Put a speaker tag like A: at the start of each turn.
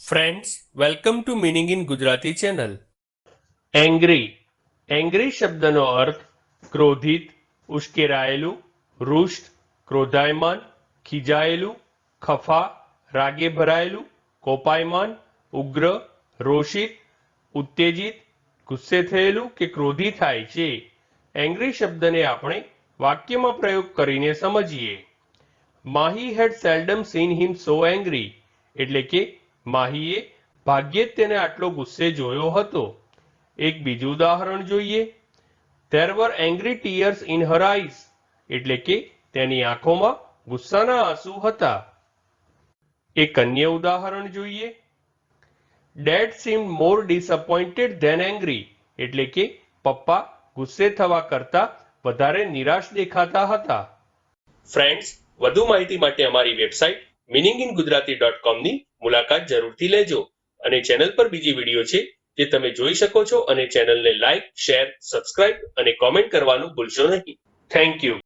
A: Friends welcome to meaning in Gujarati channel angry angry શબ્દનો અર્થ ક્રોધિત ઉશ્કેરાયેલું રૂષ્ટ ક્રોધાયમાન ખીજાયેલું ખફા રાગે ભરાયેલું કોપાયમાન ઉગ્ર રોષિત ઉત્તેજિત ગુસ્સે થયેલું કે ક્રોધી થાય છે એંગ્રી શબ્દને આપણે વાક્યમાં પ્રયોગ કરીને સમજીએ Mahi had seldom seen him so angry એટલે કે માહીએ ભાગ્યે જ તેને આટલો ગુસ્સે જોયો હતો. એક બીજું ઉદાહરણ જોઈએ. There were angry tears in her eyes એટલે કે તેની આંખોમાં ગુસ્સાના આંસુ હતા. એક અન્ય ઉદાહરણ જોઈએ. Dad seemed more disappointed than angry એટલે કે પપ્પા ગુસ્સે થવા કરતા વધારે નિરાશ દેખાતા હતા. ફ્રેન્ડ્સ વધુ માહિતી માટે અમારી website meaning in Gujarati dot કોમની મુલાકાત જરૂરથી લેજો. અને ચેનલ પર બીજી વીડિયો છે જે તમે જોઈ શકો છો અને ચેનલને લાઈક, શેર, સબસ્ક્રાઇબ અને કોમેન્ટ કરવાનું ભૂલશો નહીં. Thank you.